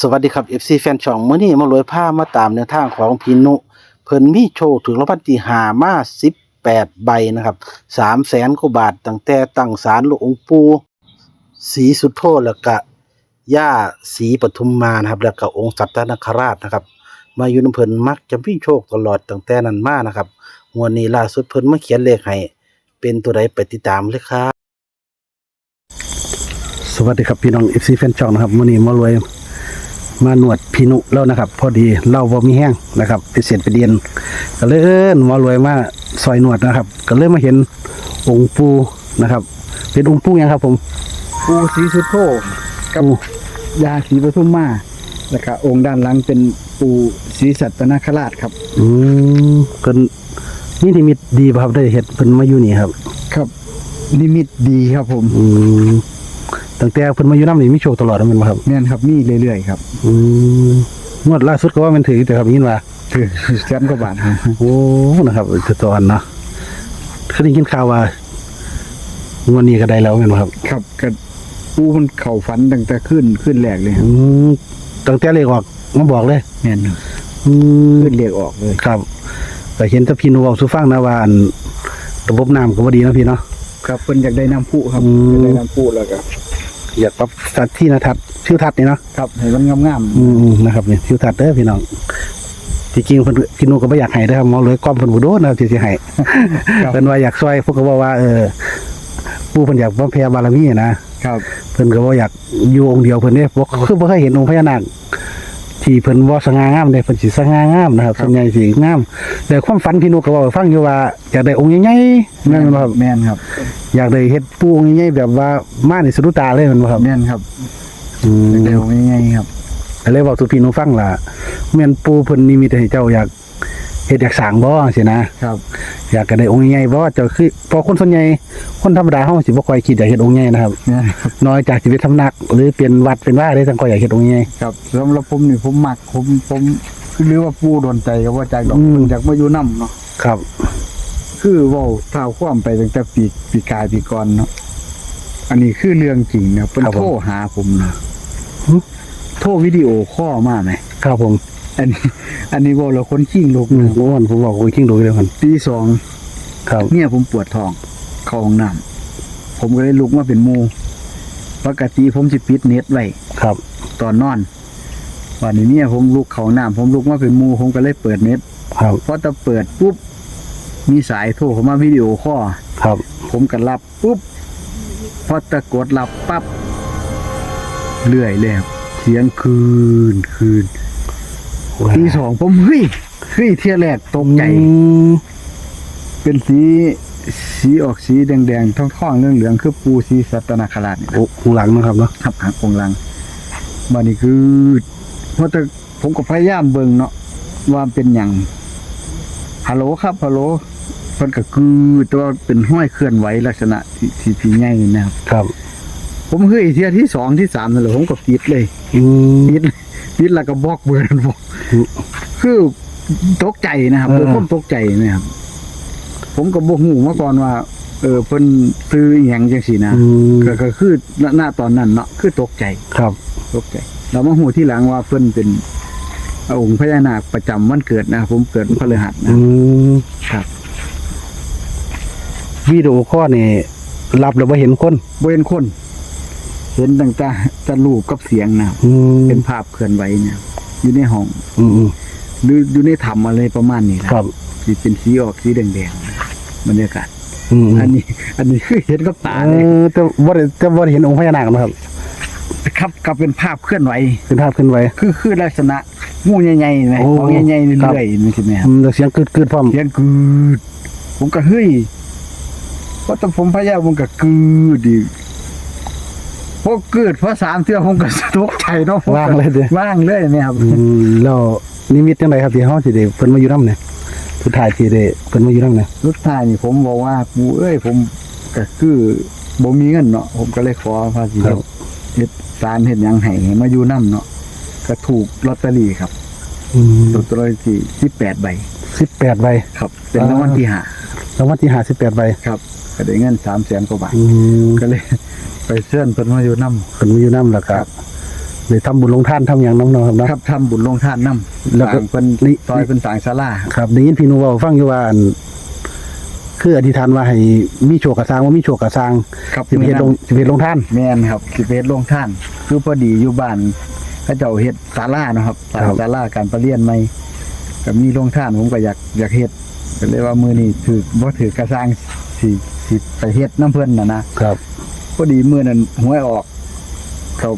สวัสดีครับ FC แฟนช่องมื้อนี้มารวยผ้ามาตามแนวทางของพีนุ เพิ่นมีโชคถึงรางวัลที่หามา18 ใบนะครับ3แสนกว่าบาทตั้งแต่ตั้งศาลหลวงปู่ศรีสุโธแล้วก็ย่าศรีปทุมมานะครับแล้วก็องค์สัตตนคราชนะครับ มาอยู่นำเพิ่นมักจะมีโชคตลอดตั้งแต่นั้นมานะครับงวดนี้ล่าสุดเพิ่นมาเขียนเลขให้เป็นตัวใดไปติดตามเลยครับสวัสดีครับพี่น้อง FC แฟนช่องนะครับมื้อนี้มารวย มาหนวดพินุแล้วนะครับ พอดีเหล่าบ่มีแห้งนะครับไปเสียดไปเดียนก็เลยเอิ้นมารวยมาซอยหนวดนะครับ ก็เลยมาเห็นองค์ปูนะครับ เป็นองค์ปูยังครับ ผมปูศรีสุโธกับปูยาศรีปทุมมาแล้วก็องค์ด้านหลังเป็นปูศรีสัตนาคราชครับ อืมเพิ่นนี่นิมิตดีป่ะครับได้เฮ็ดเพิ่นมาอยู่นี่ครับ ครับ นิมิตดีครับผม อืม ตั้งแต่เพิ่นมาอยู่นำนี่มีโชคตลอดแม่นบ่ครับแม่นครับมีเรื่อยๆครับอืมงวดล่าสุดก็ว่ามันถือแต่ครับยินว่าถือแสนกว่าบาทครับโอ้นะครับคือตอนเนาะเคยได้ยินข่าวว่างวดนี้ก็ได้แล้วแม่นบ่ครับ ครับก็ปูมันเข่าฝันตั้งแต่ขึ้นขึ้นแรกเลยคอืรับมตั้งแต่เลขออกมาบอกเลยแม่นครับอืมขึ้นเรียกออกเลยครับแต่เห็นแตะพี่นูเว้าสู่ฟังนะว่าอันระบบน้ำก็บ่ดีเนาะพี่เนาะครับเพิ่นอยากได้น้ำพุครับอืมอยากได้น้ำพุแล้วก็ อยากปรับสถานที่นะทัดทิวทัศน์นี่เนาะครับให้มันงามอืมๆนะครับนี่ทิวทัศน์เด้อพี่น้องที่จริงเพิ่นพี่นูก็บ่อยากให้เด้อครับหมอเลยก้อมเพิ่นบ่โดนนะครับที่สิให้ๆครับเพิ่นว่าอยากช่วยพวกก็บอกว่าเออผู้เพิ่นอยากบ่แพ้บารมีนะครับ เพิ่นก็บ่อยากอยู่องค์เดียวเพิ่นเด้บ่คือบ่เคยเห็นองค์พญานาค ที่เพิ่นบ่สง่างามเด้เพิ่นสิสง่างามนะครับส่วนใหญ่สิงามแต่ความฝันพี่นุก็เว้าให้ฟังอยู่ว่าอยากได้องค์ใหญ่ๆแม่นบ่ครับ แม่นครับอยากได้เฮ็ดปูองค์ใหญ่ๆแบบว่ามานี่สะดุดตาเลยแม่นบ่ครับแม่นครับอืมเร็วง่ายๆครับ ก็เลยเว้าสู่พี่นุฟังล่ะแม่นปูเพิ่นนิมิตให้เจ้าอยาก เฮ็ดอยากสร้างบ่จังซี่นะครับ อยากก็ได้องค์ใหญ่ๆบ่เจ้าคือเพอคนส่วนใหญ่คนธรรมดาเฮาสิบ่ค่อยคิดอยากเฮ็ดองค์ใหญ่นะครับแม่นครับน้อยจากชีวิตทำนัก หรือเป็นวัดเป็นว่าได้ทั้งก็อยากเฮ็ดองค์ใหญ่ ครับสำหรับผมนี่ผมมักผมผมหรือว่าปูโดนใจกับว่าจากดอกอืมจากมาอยู่น้ำเนาะครับ คือเว่าเท้าความไปตั้งแต่ปีปีกายปีก่อนเนาะอันนี้คือเรื่องจริงนะเป็นโทรหาผมนะโทรวิดีโอข้อลมาไหมครับผม อันนี้ อันนี้บอกเราคนขี้ลูกอืมนะผมว่าผมบอกคุยทิ้งดูเลยมันตีสองครับเนี่ยผมปวดท้อง เข้าห้องน้ำผมก็เลยลุกมาเป็นหมูปกติผมสิปิดเน็ตไว้ ครับ ตอนนอนวันนี้เนี่ยผมลุกเข้าห้องน้ำผมลุกมาเป็นหมูผมก็เลยเปิดเน็ตครับพอจะเปิดปุ๊บมีสายโทรเข้ามาวิดีโอข้อลครับผมก็รับปุ๊บพอตะกดรับปั๊บเรื่อยเลยครับเสียงคืนคืน ทีสองผมเฮ้ยเฮ้ยเที่ยแรกตกใจอืมเป็นสีสีออกสีแดงๆท่องๆเรื่องเหลืองๆคือปูสีสัตนาคราชนี่โอ้ข้างหลังนะครับเนาะครับหางองค์ลังมานี่คือเพราะแต่ผมก็พยายามเบิ่งเนาะว่าเป็นอย่างฮัลโหลครับฮัลโหลเพิ่นก็คือตัวเป็นห้อยเคลื่อนไหวลักษณะที่ที่ที่ใหญ่นะครับ ครับ ผมเฮ้ยเที่ยที่สองที่สามนั่นแหละผมก็ปิดเลยอืมปิด ปิดแล้วก็บล็อกเบอร์นั่นบอกอืมคือตกใจนะครับเออเป็นคนตกใจนะครับ ผมก็บ่ฮู้มาก่อนว่า เออเพิ่นซื้ออหยังจังซี่นะอืมก็ก็คือณณตอนนั้นเนาะคือตกใจครับ ตกใจ เรามาหูที่หลังว่าเพิ่นเป็นองค์พญานาคประจำวันเกิดนะครับผมเกิดวันพฤหัสนะอืมครับวิดีโอข้อนี่รับแล้วบ่เห็นคนบ่เห็นคน เห็นตั้งแต่แต่รูปกับเสียงนะครับอืมเป็นภาพเคลื่อนไหวเนี่ยอยู่ในห้องอืมอืมหรืออยู่ในถ้ำอะไรประมาณนี้แหละครับที่เป็นสีออกสีแดงๆนะบรรยากาศอืมอันนี้ อันนี้คือเห็นกับตาเอเลยอแต่บ่ได้แต่บ่ได้เห็นองค์พญานาคนะครับครับกับเป็นภาพเคลื่อนไหว เป็นภาพขึ้นไว้ คือคือลักษณะงูใหญ่ๆนะโอ้ของใหญ่ๆครับ เรื่อยๆนี่ใช่ไหมครับอืมแล้วเสียงกึดๆพร้อมเสียงกืดผมก็เฮ้ยเพราะแต่ผมพยายามผมก็กืดดิ พอกืดเพราะสามเทื่อผมก็ตกใจเนาะผมก็ว่างเลยเด้อ ว่างเลยเนี่ยครับอืมแล้วนิมิตจังไดครับที่เฮาสิได้เพิ่นมาอยู่นำเนี่ยสุดท้ายที่ได้เพิ่นมาอยู่นำเนี่ยสุดท้ายนี่ผมบอกว่าปูเอ้ยผมก็คือบ่มีเงินเนาะผมก็เลยขอภาษีครับเฮ็ดสารเฮ็ดหยังให้ให้มาอยู่นํเนาะก็ถูกลอตเตอรี่ครับอืมลอตเตอรี่ที่18ใบ18ใบครับ เป็นรางวัลที่ห้ารางวัลที่58ใบครับก็ได้เงิน3แสนกว่าบาท อืมก็เลย ไปเชิญเพิ่นมาอยู่นํเพิ่นมาอยู่นำแล้วก็เลยทำบุญลงท่านทำอย่างน้องๆครับนะครับทำบุญลงทานนำแล้วก็สร้างเพิ่นนี่ซอยเพิ่นสร้างศาลาครับได้ยินพี่หนูเว้าฟังอยู่ว่าอันคืออธิษฐานว่าให้มีโชคกระสร้างว่ามีโชคกระสร้างครับสิบเฮ็ดลงสิบเฮ็ดลงท่าน แม่นครับสิไปเฮ็ดลงท่าน คือพอดีอยู่บ้านเขาเจ้าเฮ็ดศาลาเนาะครับสร้างศาลาการประเรียนใหม่ก็มีลงท่านผมก็อยากอยากเฮ็ดก็เลยว่ามื้อนี้ถือบ่ถือกระสร้างสิสิไปเฮ็ดน้ำเพิ่นน่ะนะครับ พอดีมื้อนั้นหวยออกเขา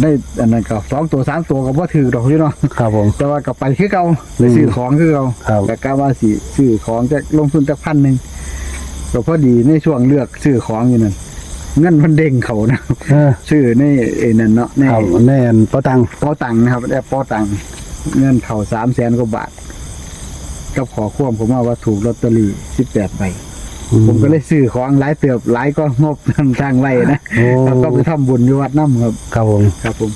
ได้อันนั้นก็สองตัวสามตัวก็บ่ถือดอกพี่เนาะครับผม แต่ว่าก็ไปคือเก่าอืมซื้อของคือเก่าครับ แต่กะว่าสิซื้อของจะลงทุนจักพันหนึงก็พอดีในช่วงเลือกซื้อของอยู่นั่นเงินมันเด้งเขานะเออชื่อในเอ็นั่นเนาะในครับแน่นเป้าตังค์เป้าตังค์นะครับแอปเป้าตังค์เงินเขาสามแสนกว่าบาทกับขอควมผมว่าว่าถูกลอตเตอรี่สิบแปดใบ ผมก็เลยซื้อของหลายเติบหลายก็งบทางไว้นะโอ้แล้วก็ไปทำบุญอยู่วัดน้ำครับครับผมครับผม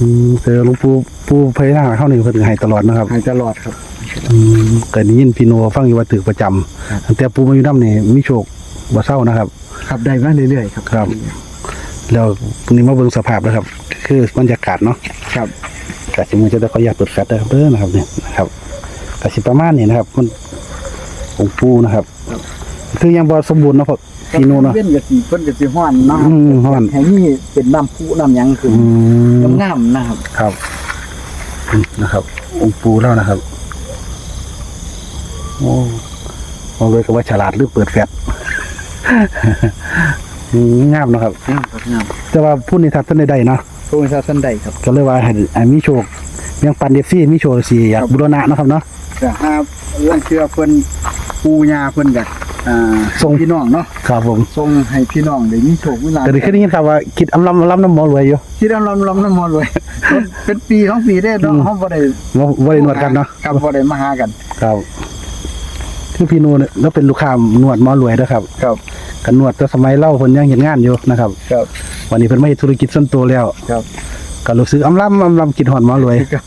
อืมเจอหลวงปู่ปู่พญานาคเข้านี่เพิ่นก็ให้ตลอดนะครับให้ตลอดครับอืมก็ได้ยินพี่โนฟังอยู่ว่าตึกประจำครับตั้งแต่ปู่มาอยู่นำนี่มีโชคบ่เศร้านะครับ ครับได้มาเรื่อยๆครับครับแล้วนี่มาเบิ่งสภาพนะครับ คือบรรยากาศเนาะครับกะสิมือจะได้ขออยากเปิดแฟลชนะครับเด้อนะครับเนี่ยนะครับกะสิประมาณนี้นะครับมันองค์ปู่นะครับ คือยังบ่สมบูรณ์เนาะเพราะพี่โนเนาะเว้นกับสีเพิ่นกับสีห้อนเนาะอืมฮ้อนให้นี่เป็นน้ำพุน้ำหยังคืออืมงามๆนะครับ ครับอืมนะครับ องค์ปู่แล้วนะครับ โอ้เอาเลยก็ว่าฉลาดหรือเปิดแฟลช อืมงามเนาะครับ งามครับงามแต่ว่าผู้นิทัศน์ท่านใดๆเนาะ พระองค์ชาสันใดครับ ก็เลยว่าให้ให้มีโชคยังปันเดฟซี่มีโชคสิอยากครับ บูรณะเนาะครับเนาะจะหาลังเชื่อเพิ่นปูยาเพิ่นอยาก อ่าส่งพี่น้องเนาะครับผมส่งให้พี่น้องได้มีโชคมีลาภแต่ได้เคยได้ยินข่าวว่าคิดอำลำอำลำน้ำหมอรวยอยู่ที่เราลำลำน้ำมนต์เลยเป็นปีของปีได้เนาะอืมเฮาบ่ได้ว่าว่าได้นวดกันเนาะครับบ่ได้มาหากัน ครับคือพี่นูเนี่ยแล้วเป็นลูกค้านวดหมอรวยเด้อครับครับ กันนวดแต่สมัยเล่าเพิ่นยังเห็นงานอยู่นะครับ ครับ วันนี้เพิ่นมาเฮ็ดธุรกิจส่วนตัวแล้วครับก็รู้สึกอำลำอำลำกินหอดหมอรวยครับ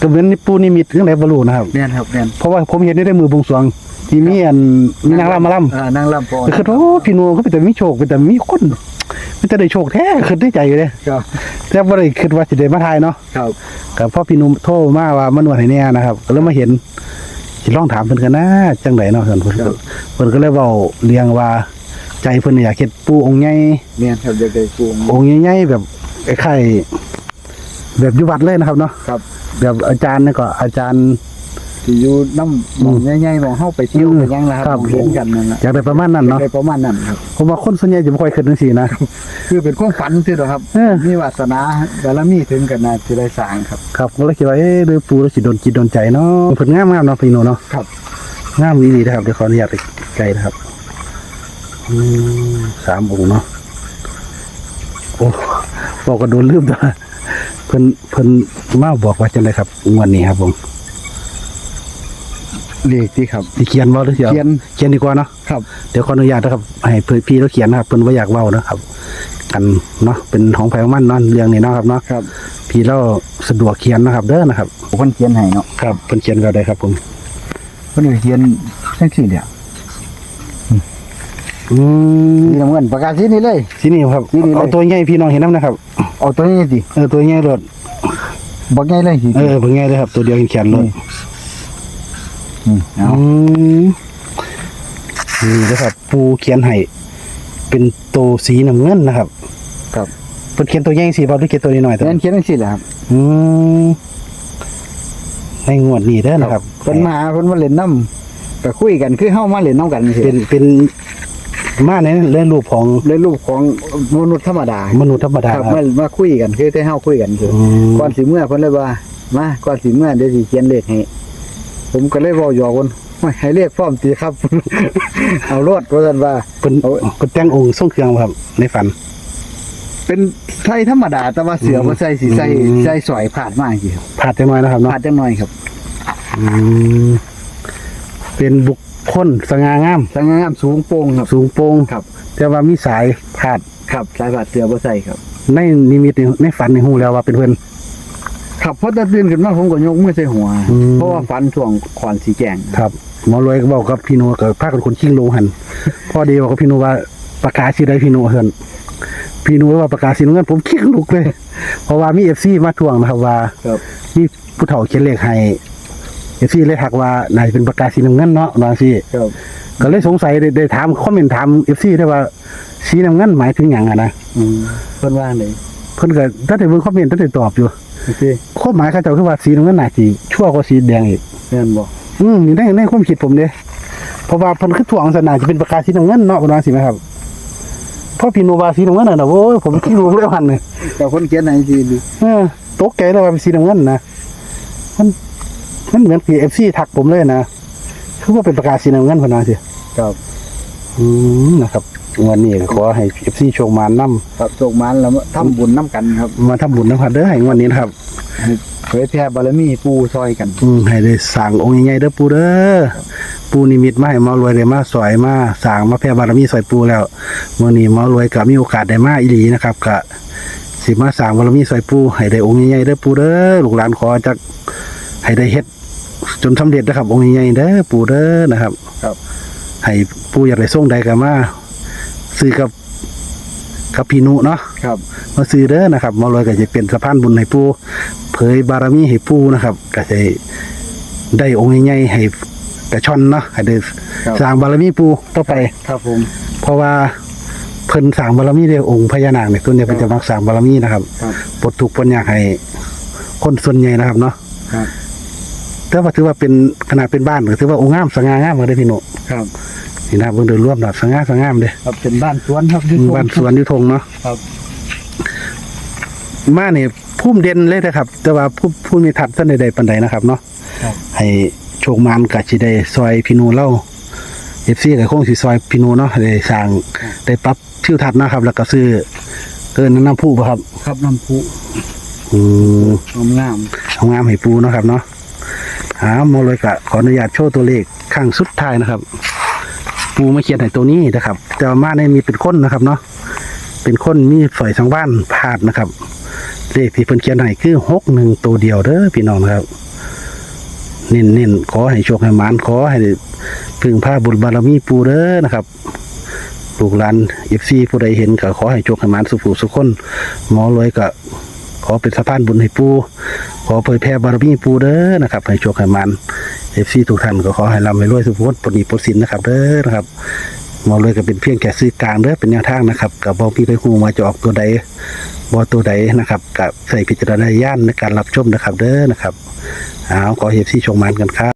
ก็เหมือนปูนิมิตจังไดบ่รู้นะครับแม่นครับแม่นเพราะว่าผมเห็นได้มือบวงสรวง ที่มีอันมีนางรำมาลำอ่านางลำพอก็คือโอ้พี่นูก็เป็นแต่มีโชคเป็นแต่มีคนเป็นแต่ได้โชคแท้คือได้ใจอยู่เด้ครับแต่บ่ได้คิดว่าสิได้มาทายเนาะครับก็พอพี่หนุ่มโทรมาว่ามานวดให้แน่นะครับก็เลยมาเห็นสิลองถามเพิ่นกันนะจังไดเนาะเพิ่นเพิ่นก็เพิ่นก็เลยเว้าเรียงว่า ใจเพิ่นอยากเฮ็ดปู่องค์ใหญ่แม่นครับอยากได้ปูองค์ใหญ่ๆแบบคล้ายๆแบบอยู่วัดเลยนะครับเนาะครับแบบอาจารย์นี่ก็อาจารย์ ที่อยู่น้ำหมองใหญ่ๆหมองเฮาไปเที่ยวอืมไปหยังล่ะคครัรับบ เห็นกันนั่นน่ะอยากได้ประมาณนั้นเนาะได้ประมาณนั้นครับ ผมว่าคนส่วนใหญ่จะบ่ค่อยคิดจังซี่นะ คือเป็นความฝันซื่อดอกครับเออ มีวาสนาบารมีถึงกันน่าสิได้สร้างครับ ครับก็เลยคิดว่าเอ๊ะด้วยปู่แล้วสิโดนจิตโดนใจเนาะเพิ่นงามๆเนาะพี่หนูเนาะครับ งามดีๆนะครับเดี๋ยวขออนุญาตไปไกลนะครับอืมสามองค์เนาะโอ้บอกก็โดนลืมตัวเพิ่นเพิ่นมาบอกว่าจังไดครับงวันนี้ครับผม เลขที่ครับ สิเขียนบ่หรือสิอาเขียน เขียนดีกว่าเนาะครับ เดี๋ยวขออนุญาตนะครับ ให้เพื่อนพี่เราเขียนนะครับเพิ่นบ่อยากเว้านะครับ กันเนาะเป็นของไผของมันเนาะเรื่องนี้เนาะครับเนาะครับพี่เราสะดวกเขียนนะครับ เด้อนะครับเพิ่นเขียนให้เนาะครับเพิ่นเขียนก็ได้ครับผมเพิ่นก็เขียนจังซี่เดียวอืมสีน้ำเงินประกาศสีนี้เลย ที่นี่ครับ ที่นี่เลย เอาตัวใหญ่พี่น้องเห็นนํนะครับ เอาตัวนี้สิเออตัวใหญ่รถบอกง่ายเลยสิเออเป็นไงเลยครับ ตัวเดียวเขียนๆเลยอืมเอาอืมนี่นะครับ ปูเขียนให้เป็นตัวสีน้ำเงินนะครับครับเพิ่นเขียนตัวใหญ่สีบ่หรือเขียนตัวน้อยๆตัวเขียนเขียนจังซี่แหละครับอืมในงวดนี้เด้อนะครับเพิ่นมาหาเพิ่นมาเล่นน้ำก็คุยกันคือเฮามาเล่นน้ำกันสิเป็นเป็นมาในเรื่องรูปของในรูปของมนุษย์ธรรมดามนุษย์ธรรมดาครับครับมามาคุยกันคือแต่เฮาคุยกันคืออืมก่อนสิเมื่อเพิ่นเลยว่ามาก่อนสิเมื่อเดี๋ยวสิเขียนเลขให้ ผมก็เลยเว้าหยอกเพิ่นว่าให้เลขพร้อมติครับ เอารถว่าซั่นว่าเป็นเอาเป็นแต่งองค์ทรงเครื่องบ่ครับ ในฝัน เป็นไทยธรรมดาแต่ว่าเสือบ่ใส่สิใส่อืมใส่สอยผาดมาสิครับผาดจังน้อยนะครับเนาะผาดจังหน่อยครับอืมเป็นบุคคลสง่างาม สง่างามสูงโปร่งครับ สูงโปร่งครับ แต่ว่ามีสายผาดครับสายผาดเสือบ่ใส่ครับ ในนิมิตนี่ในฝันในหูแล้วว่าเป็นเพื่อน ครับพอตะตื่นขึ้นมาผมก็ยกมือใส่หัว อืม เพราะว่าฝันช่วงขอนสีแจงครับหมอรวยก็บอกกับพี่โนกับพากันคนชิงลงหันพอดีบอกกับพี่โนว่าประกาศชื่อได้พี่โนเฮินพี่นุ้ยว่าประกาศสีน้ำเงินผมคิดลุกเลย เพราะว่ามีเอฟซีมาทวงนะครับว่า ครับ มีผู้เฒ่าเขียนเลขให้เอฟซีเลยทักว่านายเป็นประกาศสีน้ำเงินเนาะนางซี่ครับก็เลยสงสัยได้ได้ถามคอมเมนต์ถามเอฟซีได้ว่าสีน้ำเงินหมายถึงหยังอะนะอืมเพิ่นว่าไหน เพิ่นก็ถ้าได้เบิ่งคอมเมนต์ถ้าได้ตอบอยู่โอเคความหมายเขาเจ้าคือว่าสีน้ำเงินน่าสิชั่วกว่าสีแดงอีกแม่นบ่อืมนี่ในในความคิดผมเด้เพราะว่าเพิ่นคือถ่วงสนาจะเป็นประกาศสีน้ำเงินเนาะประมาณสิไหมครับเพราะพี่โนวาสีน้ำเงินน่ะนะโว้ยผมคิดรู้เลยวันนึงแต่คนเขียนไหนสิดิเออตกใจเลยว่าเป็นสีน้ำเงินนะมันมันเหมือนพีเอฟซีทักผมเลยนะคือว่าเป็นประกาศสีน้ำเงินพนนาสิครับ อืมนะครับ วันนี้ก็ขอให้เอฟซีโชคมานนํครับโชคมันแล้วมาทำบุญน้ำกันครับ มาทำบุญนะครับเด้อให้งวันนี้นะครับให้เผยแผ่บารมีปู่ซอยกันอืมให้ได้สั่งองค์ใหญ่ๆเด้อปูเด้อปูนิมิตมาให้หมารวยได้มาสอยมาสั่งมาแผ่บารมีสอยปูแล้วมื้อนี้หมารวยก็มีโอกาสได้มาอีหลีนะครับก็สิมาสั่งบารมีสอยปูให้ได้องค์ใหญ่ๆเด้อปูเด้อลูกหลานขอจักให้ได้เฮ็ดจนสำเร็จนะครับ องค์ใหญ่ๆเด้อปูเด้อนะครับ ครับ ให้ปูอยากได้ส่งใดก็มา ซื้อกับกับพี่นุเนาะครับมาซื้อเด้อนะครับหมารวยก็จะเป็นสะพานบุญให้ปูเผยบารมีให้ปูนะครับก็จะได้องค์ใหญ่ๆให้กระชอนเนาะให้ได้ครับสร้างบารมีปูต่อไปครับผม เพราะว่าเพิ่นสร้างบารมีด้วยองค์พญานาคเนี่ยตัวเนี้เพิ่นจะมักสร้างบารมีนะครับครับปลดทุกข์ปลดยากให้คนส่วนใหญ่นะครับเนาะครับแต่ว่าถือว่าเป็นขนาดเป็นบ้านก็ถือว่าองค์งามสง่างามเลยเด้อพี่โนครับ นี่นะเบิ่งโดยรวมน่ะสง่าสง่ามเด้ครับเป็นบ้านสวนครับที่บ้านสวนอยู่ทงเนาะครับ มาเนี่ยพุ่มเด่นเลยนะครับ แต่ว่าผู้ผู้มีทัดท่านใดๆปันใดนะครับเนาะครับ ให้โชคมานกับสิได้ซอยพี่นูเล่าเอฟซีกับคงสิซอยพี่นูเนาะได้สร้างได้ปรับทิวทัศน์นะครับ แล้วก็ซื้อเกินน้ำผู้บ่ครับ ครับน้ำพุอืม งามเอางามให้ปูเนาะครับเนาะหาโมเลยกะขออนุญาตโชว์ตัวเลขข้างสุดท้ายนะครับ ปูมาเขียนให้ตัวนี้นะครับแต่ว่ามาในมีเป็นคนนะครับเนาะเป็นคนมีฝอยสังบ้านพาดนะครับเลขที่เพิ่นเขียนให้คือหกหนึ่งตัวเดียวเด้อพี่น้องนะครับเน้นเน้นๆขอให้โชคให้มานขอให้พึ่งพาบุญบารมีปูเด้อนะครับลูกหลานเอฟซีผู้ใดเห็นก็ขอให้โชคให้มานสุขสุขคนหมอรวยก็ ขอเป็นสะพานบุญให้ปูขอเผยแผ่บารมีปูเด้อนะครับให้โชคให้มันเอฟซีทุกท่านก็ขอให้ร่ำให้รวยสุขภาพปนีปศินนะครับเด้อนะครับมองรวยก็เป็นเพียงแค่ซื้อกลางเด้อเป็นแนวทางนะครับกับบอพี่ไปคูมาจะออกตัวใดบอตัวใดนะครับกับใส่พิจารณาญาณในการรับชมนะครับเด้อนะครับเอาขอเอฟซีชงมันกันครับ